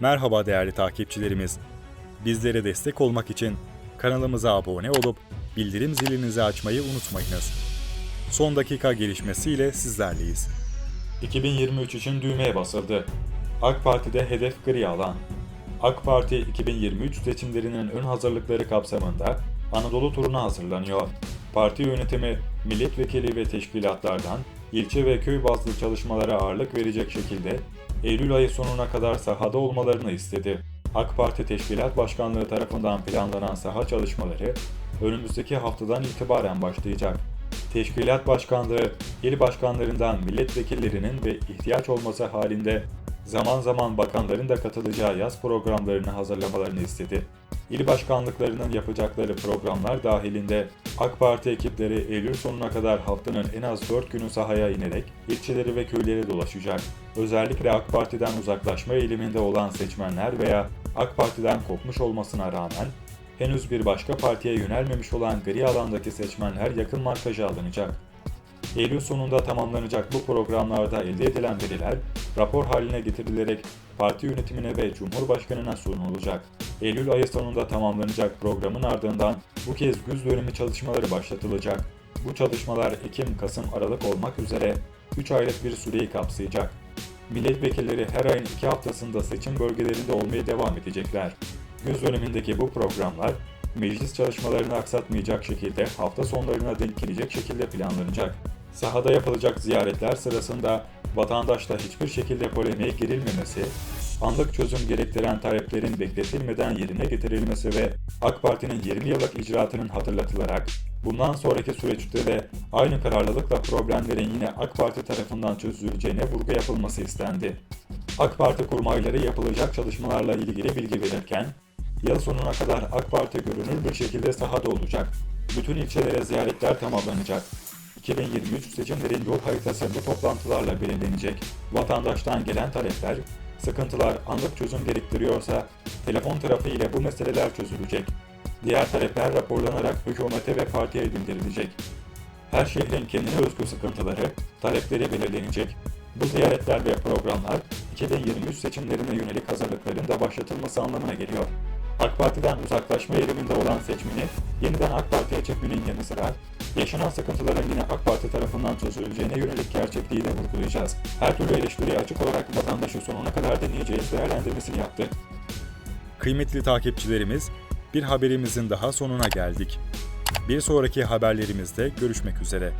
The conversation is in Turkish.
Merhaba değerli takipçilerimiz. Bizlere destek olmak için kanalımıza abone olup bildirim zilinizi açmayı unutmayınız. Son dakika gelişmesiyle sizlerleyiz. 2023 için düğmeye basıldı. AK Parti'de hedef gri alan. AK Parti 2023 seçimlerinin ön hazırlıkları kapsamında Anadolu turuna hazırlanıyor. Parti yönetimi milletvekili ve teşkilatlardan ilçe ve köy bazlı çalışmalara ağırlık verecek şekilde Eylül ayı sonuna kadar sahada olmalarını istedi. AK Parti Teşkilat Başkanlığı tarafından planlanan saha çalışmaları önümüzdeki haftadan itibaren başlayacak. Teşkilat Başkanlığı, il başkanlarından milletvekillerinin ve ihtiyaç olması halinde zaman zaman bakanların da katılacağı yaz programlarını hazırlamalarını istedi. İl başkanlıklarının yapacakları programlar dahilinde AK Parti ekipleri Eylül sonuna kadar haftanın en az 4 günü sahaya inerek ilçeleri ve köyleri dolaşacak. Özellikle AK Parti'den uzaklaşma eğiliminde olan seçmenler veya AK Parti'den kopmuş olmasına rağmen henüz bir başka partiye yönelmemiş olan gri alandaki seçmenler yakın markaja alınacak. Eylül sonunda tamamlanacak bu programlarda elde edilen veriler rapor haline getirilerek parti yönetimine ve Cumhurbaşkanına sunulacak. Eylül ayı sonunda tamamlanacak programın ardından bu kez güz dönemi çalışmaları başlatılacak. Bu çalışmalar Ekim, Kasım, Aralık olmak üzere 3 aylık bir süreyi kapsayacak. Milletvekilleri her ayın 2 haftasında seçim bölgelerinde olmaya devam edecekler. Güz dönemindeki bu programlar meclis çalışmalarını aksatmayacak şekilde hafta sonlarına denk gelecek şekilde planlanacak. Sahada yapılacak ziyaretler sırasında vatandaşla hiçbir şekilde polemiğe girilmemesi, anlık çözüm gerektiren taleplerin bekletilmeden yerine getirilmesi ve AK Parti'nin 20 yıllık icraatının hatırlatılarak bundan sonraki süreçte de aynı kararlılıkla problemlerin yine AK Parti tarafından çözüleceğine vurgu yapılması istendi. AK Parti kurmayları yapılacak çalışmalarla ilgili bilgi verirken, yıl sonuna kadar AK Parti görünür bir şekilde sahada olacak. Bütün ilçelere ziyaretler tamamlanacak. 2023 seçimlerin yol haritası bu toplantılarla belirlenecek. Vatandaştan gelen talepler, sıkıntılar anlık çözüm gerektiriyorsa telefon trafiği ile bu meseleler çözülecek. Diğer talepler raporlanarak hükümete ve partiye bildirilecek. Her şehrin kendine özgü sıkıntıları, talepleri belirlenecek. Bu ziyaretler ve programlar 2023 seçimlerine yönelik hazırlıkların da başlatılması anlamına geliyor. AK Parti'den uzaklaşma eğiliminde olan seçmeni yeniden AK Parti'ye çekmenin yanı sıra yaşanan sıkıntıların yine AK Parti tarafından çözüleceğine yönelik gerçekliği de vurgulayacağız. Her türlü eleştiriye açık olarak vatandaşı sonuna kadar dinleyeceğiz değerlendirmesini yaptı. Kıymetli takipçilerimiz, bir haberimizin daha sonuna geldik. Bir sonraki haberlerimizde görüşmek üzere.